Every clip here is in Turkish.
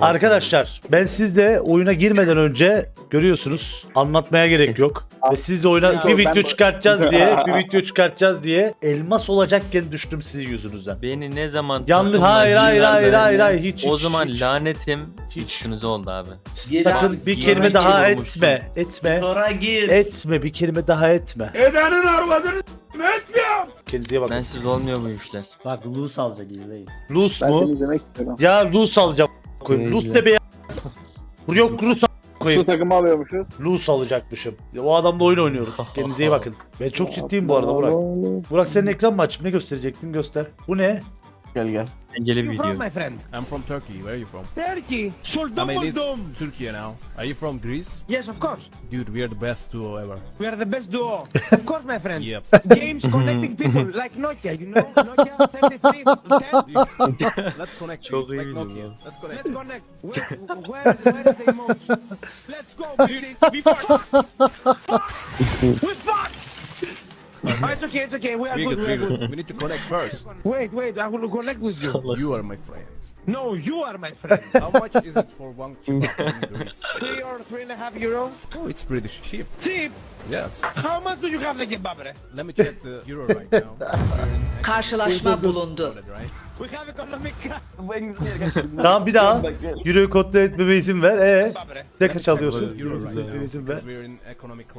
Arkadaşlar ben sizde oyuna girmeden önce görüyorsunuz anlatmaya gerek yok. Ve siz de oyuna bir video çıkartacağız diye bir video çıkartacağız diye elmas olacakken düştüm sizin yüzünüzden. Beni ne zaman Yanlış takımla hayır hayır girmeden- hayır hayır hayır hiç O hiç, zaman hiç. lanetim Hiç. üstünüze oldu abi. Bakın bir kelime daha etme etme Sonra gir. etme bir kelime daha etme. Edenin arvadını etmiyorum. Kendinize iyi bakın. Bensiz olmuyor bu işler. Bak loose alacak izleyin. Luz Ben seni mu? izlemek istiyorum. Ya Luz alacağım koyayım. Luz de be Yok Luz Şu koyayım. takımı alıyormuşuz. Luz alacakmışım. Ya, O adamla oyun oynuyoruz. Kendinize iyi bakın. Ben çok ciddiyim bu arada Burak. Burak senin ekran mı açıp ne gösterecektin göster. Bu ne? Gel gel. Dengeli bir you from, my friend? I'm from Turkey. Where are you from? Turkey. I Soldum mean, it's oldum. Turkey now. Are you from Greece? Yes, of course. Dude, we are the best duo ever. We are the best duo. of course, my friend. Yep. Games connecting people like Nokia, you know? Nokia 3310. Let's connect. Çok iyi like Nokia. bu. Let's connect. Let's connect. Where, where, where are they most? Let's go, baby. We fuck. Fuck. We fuck. Oh, it's okay, it's okay. We are good, good, we are good. We need to connect first. Wait, wait, I will connect with you. You are my friend. No, you are my friend. How much is it for one Greece? Three or three and a half euro. Oh, it's pretty cheap. Cheap. Yes. How much do you have the kebab? eh? Let me check the euro right now. Karşılaşma bulundu. Right? We have economic. Tamam bir daha. Euro kodla etmeme izin ver. Ee, size kaç alıyorsun? Euro Euro right kodla etmeme now. izin ver. We have economic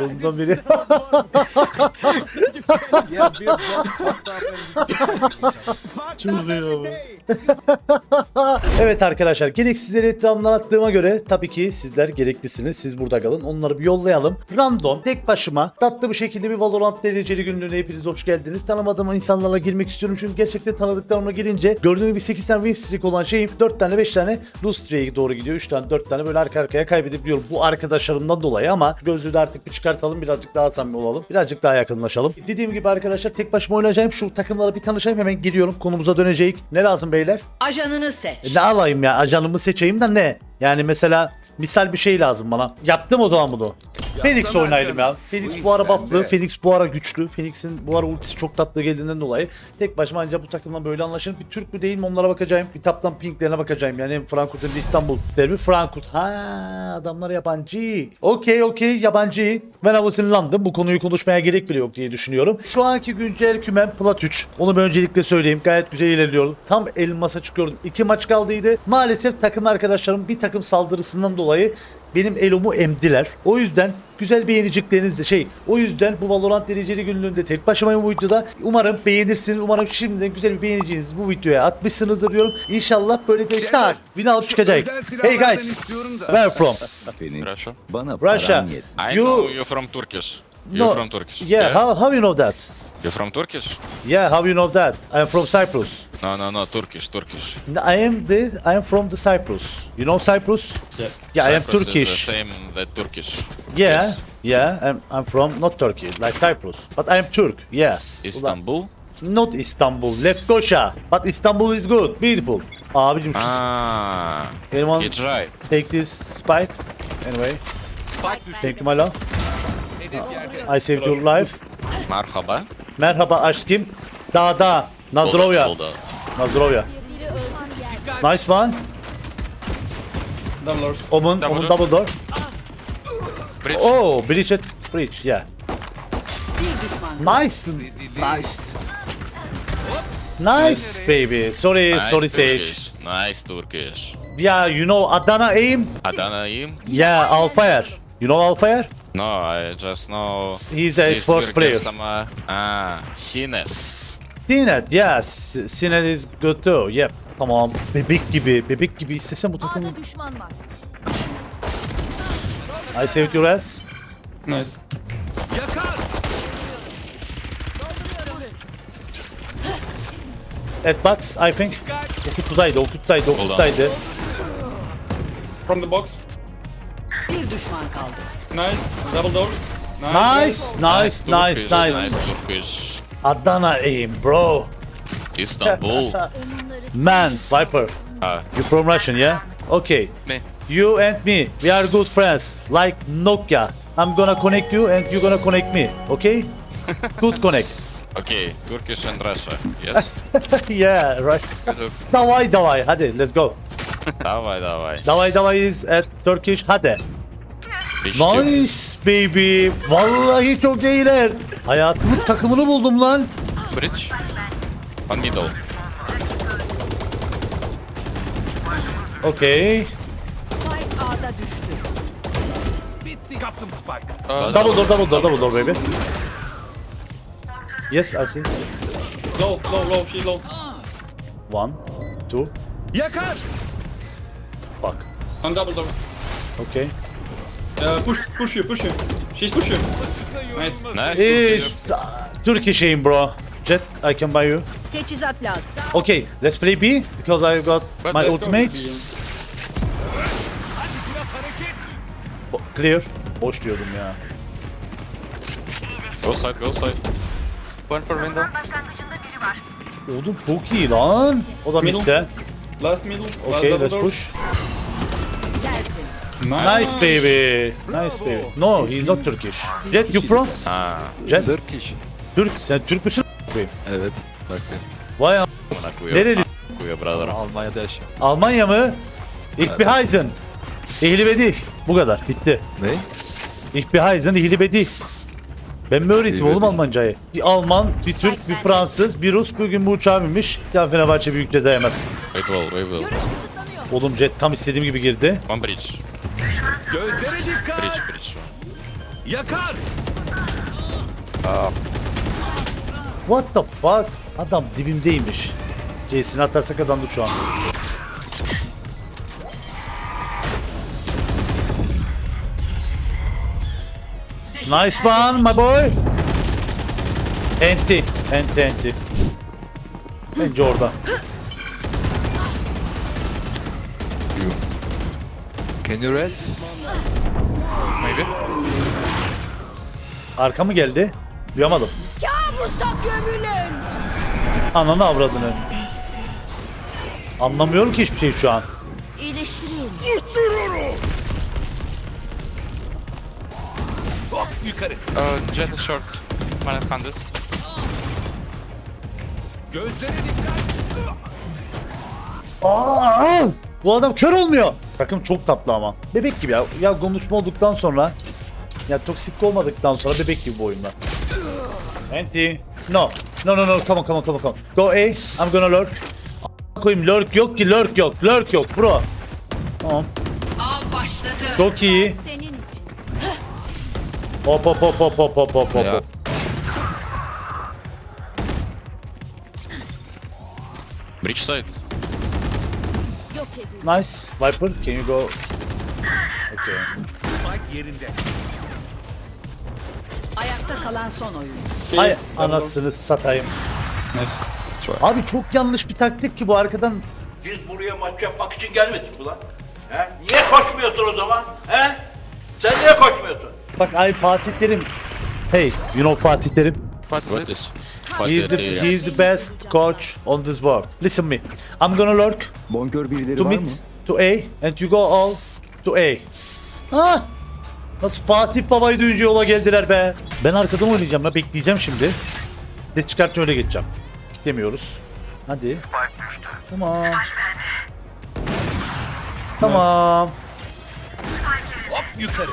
Ondan crisis. biri. Çok day. evet arkadaşlar gereksizleri etrafımdan attığıma göre tabii ki sizler gereklisiniz. Siz burada kalın. Onları bir yollayalım. Random tek başıma tatlı bir şekilde bir Valorant dereceli günlüğüne hepiniz hoş geldiniz. Tanımadığım insanlarla girmek istiyorum çünkü gerçekten tanıdıklarımla girince gördüğünüz gibi 8 tane win streak olan şeyim 4 tane 5 tane lose streak'e doğru gidiyor. 3 tane 4 tane böyle arka arkaya kaybedebiliyorum bu arkadaşlarımdan dolayı ama gözlüğü de artık bir çıkartalım birazcık daha samimi olalım. Birazcık daha yakınlaşalım. Dediğim gibi arkadaşlar tek başıma oynayacağım. Şu takımlara bir tanışayım hemen geliyorum. Konumuza döneceğiz. Ne lazım beyler? Ajanını seç. E, Ne alayım ya ajanımı seçeyim de ne? Yani mesela misal bir şey lazım bana. Yaptım o zaman bunu. Phoenix oynayalım ya. Phoenix bu ara bufflı, Phoenix bu ara güçlü. Phoenix'in bu ara ultisi çok tatlı geldiğinden dolayı tek başıma ancak bu takımla böyle anlaşırım. Bir Türk mü değil mi onlara bakacağım. Bir taptan pinklerine bakacağım. Yani hem Frankfurt hem de İstanbul derbi. Frankfurt. Ha adamlar yabancı. Okey okey yabancı. Ben in London. Bu konuyu konuşmaya gerek bile yok diye düşünüyorum. Şu anki güncel kümem Plat 3. Onu ben öncelikle söyleyeyim. Gayet güzel ilerliyorum. Tam elmasa çıkıyordum. İki maç kaldıydı. Maalesef takım arkadaşlarım bir takım saldırısından dolayı benim elomu emdiler. O yüzden güzel beğeneceklerinizde şey o yüzden bu Valorant dereceli günlüğünde tek başımayım bu videoda. Umarım beğenirsiniz. Umarım şimdiden güzel bir beğeneceğiniz bu videoya atmışsınızdır diyorum. İnşallah böyle de tak win alıp çıkacak. Hey guys. Where from? Russia. Bana Russia. yet. I You- know you from Turkish. You No. from Turkish. Yeah, how how you know that? You from Turkish? Yeah, how you know that? I'm from Cyprus. No, no, no, Turkish, Turkish. I am the I am from the Cyprus. You know Cyprus? Yeah, I am Cyprus is Turkish. the same that Turkish. Yeah, Yes. yeah. I'm I'm from not Turkey, like Cyprus, but I'm Turk. Yeah. Istanbul. Not Istanbul, Lefkoşa. But Istanbul is good, beautiful. Abicim şu Ah, anyone you try. take this spike. Anyway. Thank you my love. I saved your life. Marhaba. Merhaba aşkım. Dağda. Nazdrovya. On. Nazdrovya. Nice one. Omen, Double Omen door. double door. Bridge. Oh, breach it. Breach, yeah. Nice. Nice. Nice baby. Sorry, Nice sorry Sage. Turkish. Nice Turkish. Yeah, you know Adana aim? Adana'yım? Yeah, Alfire. You know Alfire? No, I just know... He's sports Turkish player. Sama... Ah, Sinet. Sinet, yes. Sinet is good too. Yep. Tamam. Bebek gibi, bebek gibi istesem bu takım. A'da düşman var. I saved your ass. Nice. At box, I think. O kutudaydı, o kutudaydı, o Hold on. kutudaydı. From the box. Bir düşman kaldı. Nice. Double doors. Nice, nice, nice, Turkish, nice. Nice Turkish. Adana aim, bro. Istanbul. Man, Viper. ah, You from Russian, yeah? Okay. me. You and me, we are good friends, like Nokia. I'm gonna connect you and you're gonna connect me, okay? good connect. Okay, Turkish and Russia. Yes. yeah, right. Good. Davay davay. Hadi let's go. Давай, давай. Davay davay is at Turkish. Hadi. Beşli. Nice baby. Vallahi çok iyiler. Hayatımın takımını buldum lan. Bridge. One middle. Okey. Spike A'da düştü. Bitti. Kaptım Spike. Aa, Double door, double door, double door baby. Yes, I see. Low, low, low, she low. One, two. Yakar. Bak. One double door. Okay. Uh, push, push you, push you. She's push you. Nice. Nice. It's uh, Turkish aim bro. Jet, I can buy you. Teçhizat lazım. Okay, let's play B because I got my Let's go ultimate. Bo- Clear. Boş diyordum ya. Go side, go side. One for window. Oğlum çok iyi lan. O da Middle. midde. Last middle. last Okay, double let's door. push. Nice baby. Nice baby. No, he's not Turkish. Jet, you from? Ah, Jet, Turkish. Türk. Sen Türk müsün? a**ayım? Evet. Bakın. Vay a- buna kuyu. Nereli? Kuyu brother. Almanya'da yaşıyorum. Almanya mı? Ich beheisen. İhli bedi. Bu kadar. Bitti. Ne? Ich beheisen, ihli bedi. Ben mi öğreteyim İhli oğlum. Almancayı? Bir Alman, bir Türk, bir Fransız, bir Rus bugün bu uçağa binmiş. Ya Fenerbahçe büyükle dayamaz. Wait well, wait well. Oğlum Jet tam istediğim gibi girdi. One bridge. Gözlere dikkat. Bridge, bridge. Yakar. What the fuck? Adam dibimdeymiş. C'sini atarsa kazandık şu an. Nice one my boy. Enti. Enti enti. Bence orada. Can you rest? Maybe. Arka mı geldi? Duyamadım. Ananı avradını. Anlamıyorum ki hiçbir şey şu an. İyileştireyim. Hop yukarı. Uh, jet is short. Minus Candice. Gözlere dikkat. Aa! Bu adam kör olmuyor. Takım çok tatlı ama. Bebek gibi ya. Ya konuşma olduktan sonra ya toksik olmadıktan sonra bebek gibi bu oyunda. Anti. No. No no no come on come on come on. Go A. I'm gonna lurk. A- koyayım lurk yok ki lurk yok. Lurk yok bro. Tamam. Av başladı. Çok iyi. Senin için. Hop hop hop hop hop hop hop hop. Bridge side. Nice. Viper can you go? Okay. Spike yerinde. Ayakta kalan son oyun. Şey, Hay anasını satayım. Abi çok yanlış bir taktik ki bu arkadan Biz buraya maç yapmak için gelmedik ulan. He? Niye koşmuyorsun o zaman? He? Sen niye koşmuyorsun? Bak ay Fatih Terim. Hey, you know Fatih Terim? What is? He's the, Fatih, he's the best coach on this world. Listen me. I'm gonna lurk Bonkör birileri to var mid, mı? to A, and you go all to A. Ha? Nasıl Fatih Baba'yı duyunca yola geldiler be. Ben arkadan oynayacağım ya bekleyeceğim şimdi. Des çıkartınca öyle geçeceğim. Demiyoruz. Hadi. Tamam. Tamam. Hop yukarı.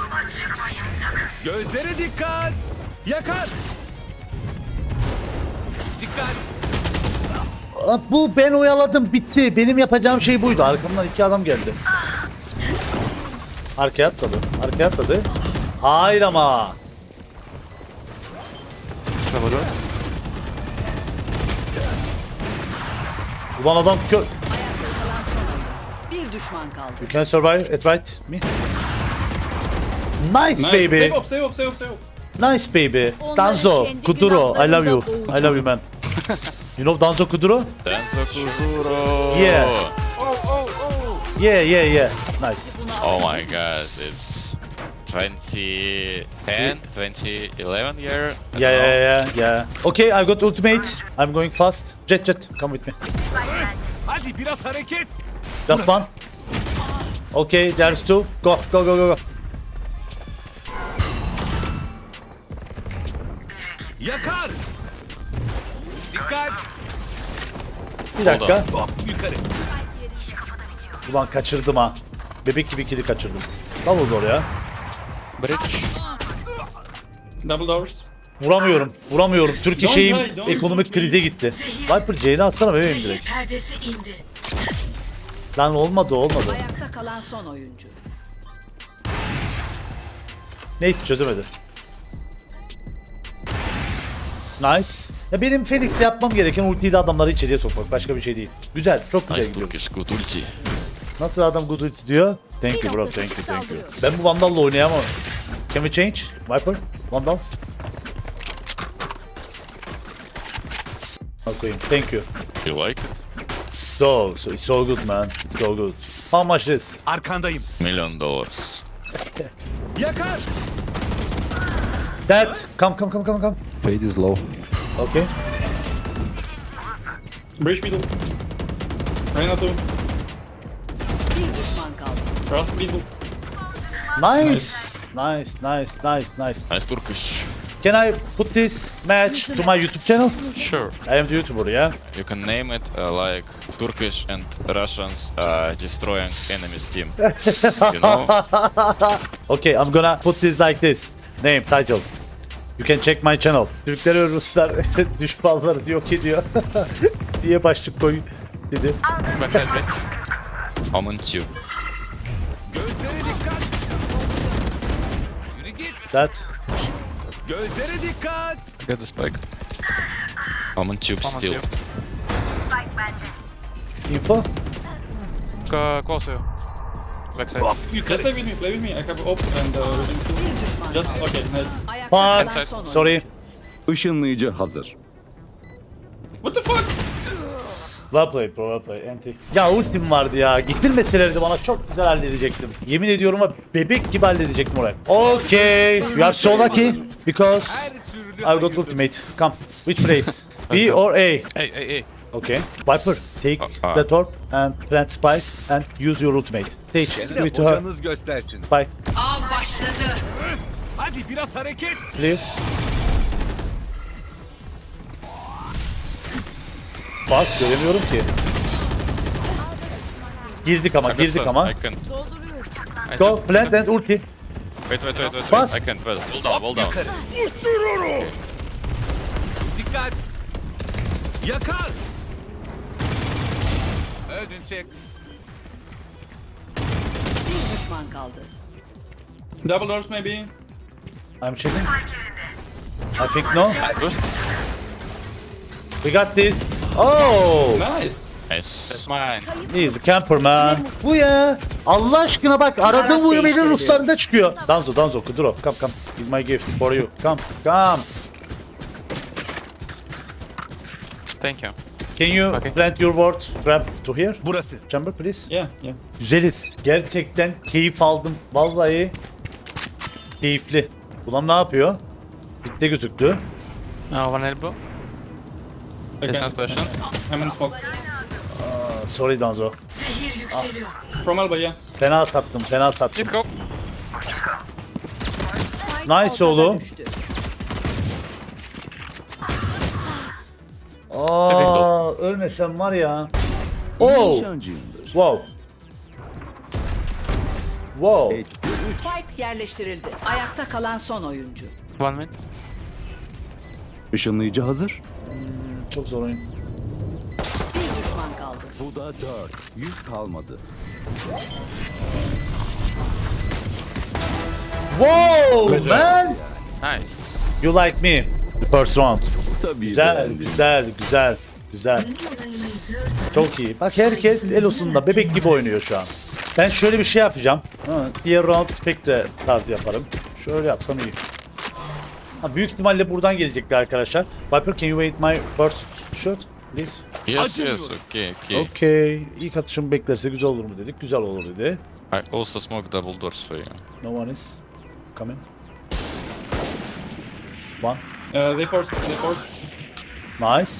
Gözlere dikkat. Yakar. Dikkat. Aa, Bu ben oyaladım bitti. Benim yapacağım şey buydu. Arkamdan iki adam geldi. Arkaya atladı. Arkaya atladı. Hayır ama. Door. Ulan adam oyun. Bir düşman kaldı. You can survive at right me. Nice, Nice. baby. Save up, save up, save up, save up. Nice baby. Danzo, Kuduro. I love you. I love you man. You know Danzo Kuduro? Denso Kuzuro. Yeah. Yeah, yeah, yeah. Nice. Oh my god, it's 2010, 2011 year. I Yeah, don't yeah, yeah, yeah. Okay, I got ultimate. I'm going fast. Jet, jet, come with me. Hadi biraz hareket. Just one. Okay, there's two. Go, go, go, go, go. Yakar. Bir dakika. Yukarı. Ulan kaçırdım ha. Bebek gibi kili kaçırdım. Double door ya. Bridge. Double doors. Vuramıyorum. Vuramıyorum. Türkiye Don't şeyim die, don't ekonomik krize gitti. Viper C'ni atsana bebeğim direkt. Perdesi indi. Lan olmadı olmadı. Ayakta kalan son oyuncu. Neyse çözemedi. Nice. Ya benim Felix'le yapmam gereken ultiyi de adamları içeriye sokmak. Başka bir şey değil. Güzel. Çok güzel Nice gidiyor. Turkish, good ulti. Nasıl adam good ulti diyor? Thank you bro. Thank you. Thank you. Ben bu Vandal'la oynayamam. Can we change? Viper? Vandals? Okay. Thank you. You like it? So, so it's so good man. So good. How much is? Arkandayım. Million dollars. Yakar. That. Come come come come come. Fade is low. Okay. Bridge middle. Reyna two. Bir düşman kaldı. Cross middle. Nice. Nice, nice, nice, nice. Nice Turkish. Can I put this match to my YouTube channel? Sure. I am the YouTuber, yeah? You can name it uh, like Turkish and Russians uh, destroying enemy's team. you know? Okay, I'm gonna put this like this. Name, title. You can check my channel. Türkler ve Ruslar düşmanları yok ediyor. diye başlık koy dedi. Gözlere dikkat. Yürü git. That. Gözlere dikkat. Get the spike. Omen tube still. you. Info. Go close you. Backside. Yukarı. play with me, play with me. I have op and uh, düşman Just okay, nice. Oyuncu. sorry. Işınlayıcı hazır. What the fuck? Well played bro, well played. Anti. Ya ultim vardı ya. Getirmeselerdi bana çok güzel halledecektim. Yemin ediyorum ama bebek gibi halledecektim orayı. Okay. You are so lucky. Because I got ultimate. Come. Which place? B or A? Hey, hey, hey. Okay. Viper, take Uh, the torp and plant spike and use your ultimate. Kendine it to her. hocanız göstersin. Spike, Av başladı. Hadi biraz hareket. clear. Bak göremiyorum ki. Girdik ama, I girdik ama. I can. I Go, plant and ulti. Wait, wait, wait, wait. Bas. wait. I can. Well, hold down, hold down. Yukarı. Dikkat. Yakar. Öldün çek. Bir düşman kaldı. Double doors maybe. I'm checking. I think no. We got this. Oh! Nice. Nice. That's mine. He's a camper man. Bu ya. Allah aşkına bak aradığım bu benim ruhsarında çıkıyor. Danzo, Danzo, Kuduro. Come, come. It's my gift for you. Come, come. Thank you. Can you Okay. plant your ward trap to here? Burası. Chamber please. Yeah, yeah. Güzeliz. Gerçekten keyif aldım. Vallahi keyifli. Ulan ne yapıyor? Bitti gözüktü. Uh, one elbow. No question. I'm in smoke. Sorry Danzo. From elbow, yeah. Fena sattım, fena sattım. Let's go. Nice oğlum. Aa, ölmesem var ya. Oh, wow. Wow. Spike yerleştirildi. Ayakta kalan son oyuncu. One mid. Işınlayıcı hazır. Çok zor oyun. Bir düşman kaldı. Bu da dört. Yük kalmadı. Wow, man. Nice. You like me. The first round. Tabii Güzel, beğendim. güzel, güzel, güzel. Çok iyi. Bak herkes Elos'unda bebek gibi oynuyor şu an. Ben şöyle bir şey yapacağım. Ha, diğer round Spectre tarzı yaparım. Şöyle yapsam iyi. Ha, büyük ihtimalle buradan gelecekler arkadaşlar. Viper can you wait my first shot? Please. Yes, yes. Okay, okay. Okay. İlk atışımı beklerse güzel olur mu dedik. Güzel olur dedi. I also smoke double doors for you. No one is coming. One. Uh, they forced, they forced. Nice.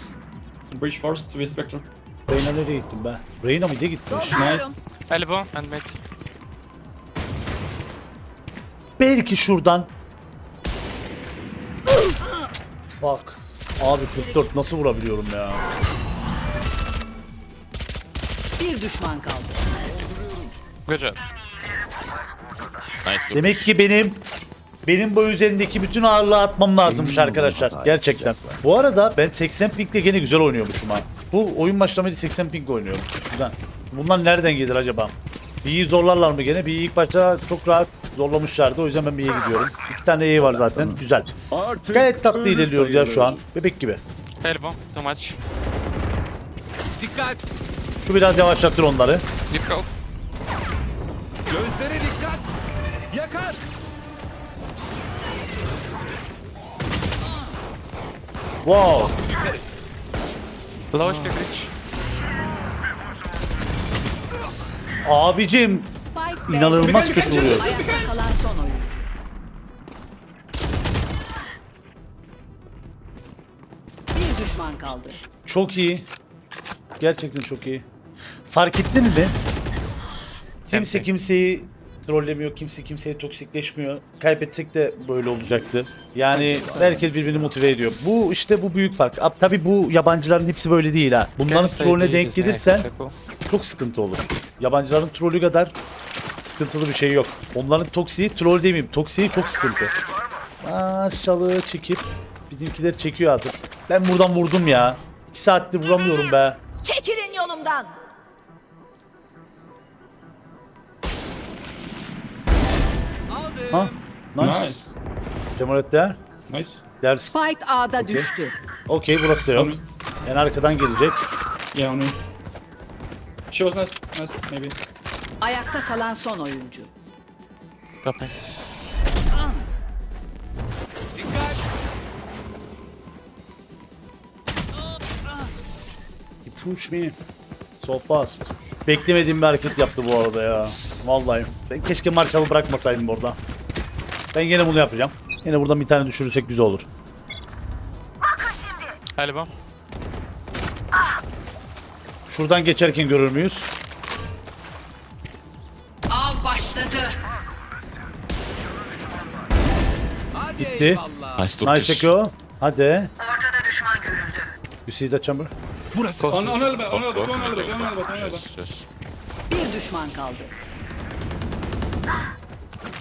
Breach forced with Spectre. Reyna nereye gittin be? Reyna mı gitmiş? Nice. Elbow and mid. Belki şuradan. Fuck. Abi 44 nasıl vurabiliyorum ya? Bir düşman kaldı. Good job. Nice. Demek ki benim benim bu üzerindeki bütün ağırlığı atmam lazımmış arkadaşlar. Gerçekten. Bu arada ben 80 pingle gene güzel oynuyormuşum ha. Bu oyun başlamayı 80 ping oynuyorum. Güzel. Bunlar nereden gelir acaba? B'yi zorlarlar mı gene? B'yi ilk başta çok rahat zorlamışlardı. O yüzden ben B'ye gidiyorum. İki tane E var zaten. Güzel. Gayet tatlı ilerliyoruz ya şu an. Bebek gibi. Elbow. Too much. Dikkat. Şu biraz yavaşlatır onları. Need help. Gözlere dikkat. Yakar. Wow. Low HP bridge. Abicim Spike inanılmaz B'de. kötü vuruyor. Ayakta kalan son oyuncu. Bir düşman kaldı. Çok iyi. Gerçekten çok iyi. Fark ettin mi? Kimse kimseyi trollemiyor, kimse kimseye toksikleşmiyor. Kaybetsek de böyle olacaktı. Yani herkes birbirini motive ediyor. Bu işte bu büyük fark. Ab, tabii bu yabancıların hepsi böyle değil ha. Bunların trollüne denk gelirsen çok sıkıntı olur. Yabancıların trollü kadar sıkıntılı bir şey yok. Onların toksiği troll demeyeyim. Toksiği çok sıkıntı. Maşallah çekip bizimkiler çekiyor artık. Ben buradan vurdum ya. 2 saattir vuramıyorum be. Çekilin yolumdan. Ha? Nice. Nice. Cemal there. Nice. There's... Spike A'da düştü. Okey burası da yok. En arkadan gelecek. Yeah, on me. She was nice. Nice, maybe. Ayakta kalan son oyuncu. Mid. Dikkat. He push me. So fast. Beklemediğim bir hareket yaptı bu arada ya. Vallahi. Ben keşke Marshall'ı bırakmasaydım orada. Ben yine bunu yapacağım. Yine buradan bir tane düşürürsek güzel olur. Elbow. Şuradan geçerken görür müyüz? Av başladı. Eyvallah. Nice Eko. Hadi. Ortada düşman görüldü. You see that chamber? Burası. On, on elbow, on Both, elbow, both on elbow, windows, on elbow, on both. elbow. Yes, yes. Bir düşman kaldı.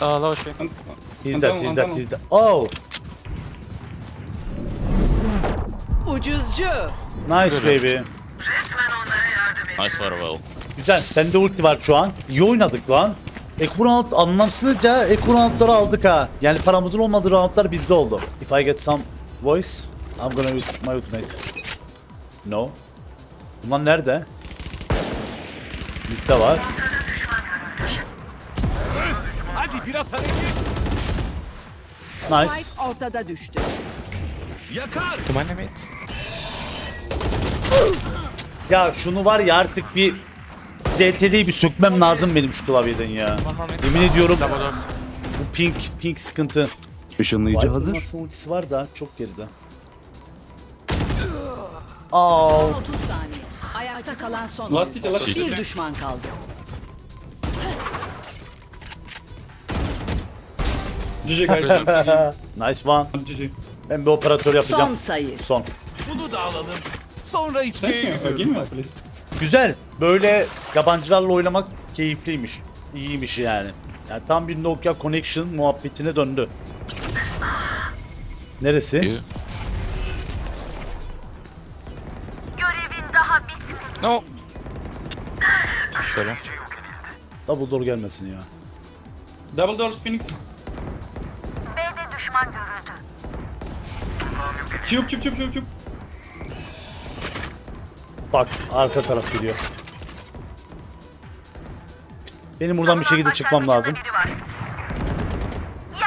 Uh, low HP. He's dead, he's dead, he's dead. Oh! Ucuzcu. Nice baby. Nice farewell. Güzel. Bende ulti var şu an. İyi oynadık lan. Eco round anlamsızca Eco roundları aldık ha. Yani paramızın olmadığı roundlar bizde oldu. If I get some voice, I'm gonna use my ultimate. No. Bunlar nerede? Mid'de var. Biraz hareket. Nice. Spike ortada düştü. Yakar. Many mid. Ya şunu var ya artık bir DTD'yi bir sökmem lazım benim şu klavyeden ya. Yemin ediyorum bu pink pink sıkıntı. Işınlayıcı Vay, hazır. Nasıl ultisi var da çok geride. Aa, 30 saniye. Ayakta kalan son Last oyuncu. city, last city. Bir düşman kaldı. GG guys. nice one. GG. Ben bir operatör yapacağım. Son sayı. Son. Bunu da alalım. Sonra içmeye gidiyoruz. Güzel. Böyle yabancılarla oynamak keyifliymiş. İyiymiş yani. Yani tam bir Nokia Connection muhabbetine döndü. Neresi? You. No. Sorry. Double door gelmesin ya. Double doors, Phoenix. Tube, tube, tube, tube, tube. Bak arka taraf geliyor. Benim buradan bir şekilde çıkmam lazım.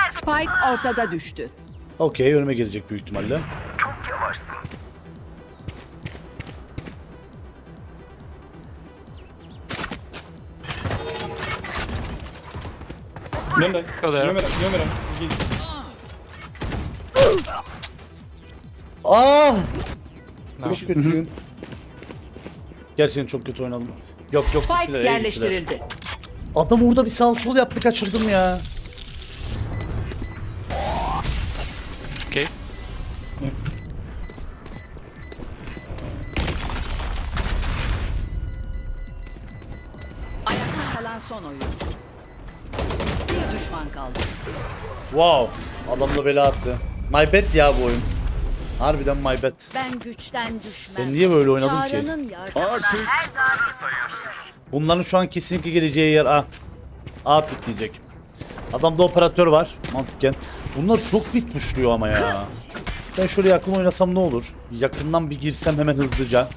Spike ortada düştü. Okey önüme gelecek büyük ihtimalle. Çok yavaşsın. Remember, Go there. Ah! Çok kötüyüm. Gerçekten çok kötü oynadım. Yok yok. Spike gittiler, yerleştirildi. Gittiler. Adam orada bir sağ sol yaptı kaçırdım ya. Okay. Ayakta kalan son oyun. Bir düşman kaldı. Wow. Adam da bela attı. My bad ya bu oyun. Harbiden my bad. Ben güçten düşmem. Ben niye böyle oynadım ki? Çağrı'nın yardımı. Bunların şu an kesinlikle geleceği yer A. A pikleyecek. Adamda operatör var mantıken. Bunlar çok bit pushluyor ama ya. Ben şöyle yakın oynasam ne olur? Yakından bir girsem hemen hızlıca.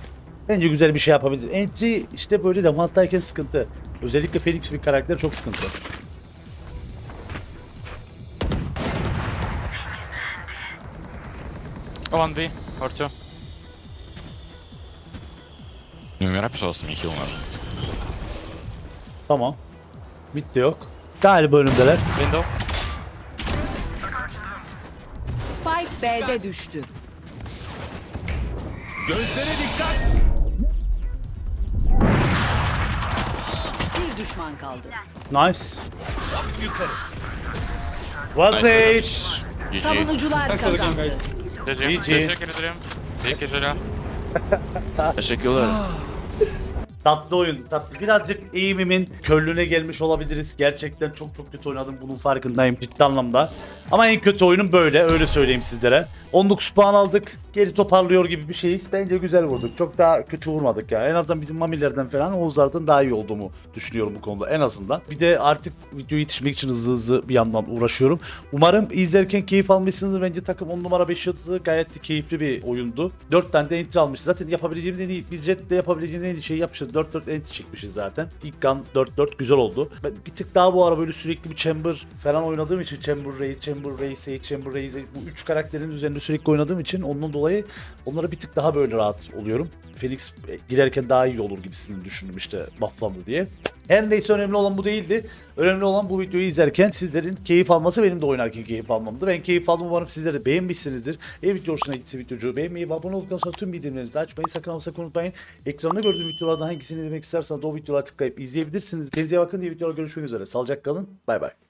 Bence güzel bir şey yapabiliriz. Entry işte böyle defanstayken sıkıntı. Özellikle Felix bir karakter çok sıkıntı. One B or two. Не умирай, пожалуйста, мне хил нужен. Tamam. Mid de yok. Galiba önümdeler. Window. Spike B'de düştü. Bir düşman kaldı. Nice. Well played. GG. Savunucular Thanks for the game, kazandı. GG. Teşekkür ederim. İyi geceler. Teşekkürler. Tatlı oyun, tatlı. Birazcık eğimimin körlüğüne gelmiş olabiliriz. Gerçekten çok çok kötü oynadım. Bunun farkındayım ciddi anlamda. Ama en kötü oyunum böyle. Öyle söyleyeyim sizlere. 19 puan aldık. Geri toparlıyor gibi bir şeyiz. Bence güzel vurduk. Çok daha kötü vurmadık yani. En azından bizim mamilerden falan Oğuzlardan daha iyi olduğumu düşünüyorum bu konuda en azından. Bir de artık video yetişmek için hızlı hızlı bir yandan uğraşıyorum. Umarım izlerken keyif almışsınızdır. Bence takım 10 numara 5 yıldızı gayet de keyifli bir oyundu. 4 tane de entry almışız. Zaten yapabileceğimiz en iyi, biz Jet'te yapabileceğimiz en iyi şeyi yapmışız. 4-4 entry çekmişiz zaten. İlk gun 4-4 güzel oldu. Ben bir tık daha bu ara böyle sürekli bir Chamber falan oynadığım için Chamber Raze, Chamber Raze, Chamber Raze bu 3 karakterin üzerinde sürekli oynadığım için ondan dolayı onlara bir tık daha böyle rahat oluyorum. Felix e, girerken daha iyi olur gibisini düşündüm işte bufflandı diye. Her neyse önemli olan bu değildi. Önemli olan bu videoyu izlerken sizlerin keyif alması benim de oynarken keyif almamdı. Ben keyif aldım umarım sizler de beğenmişsinizdir. Eğer video hoşuna gittiyse videocu beğenmeyi ve abone olduktan sonra tüm bildirimlerinizi açmayı sakın ama sakın unutmayın. Ekranda gördüğüm videolardan hangisini izlemek isterseniz o videolara tıklayıp izleyebilirsiniz. Kendinize bakın diye videolar görüşmek üzere. Sağlıcakla kalın. Bay bay.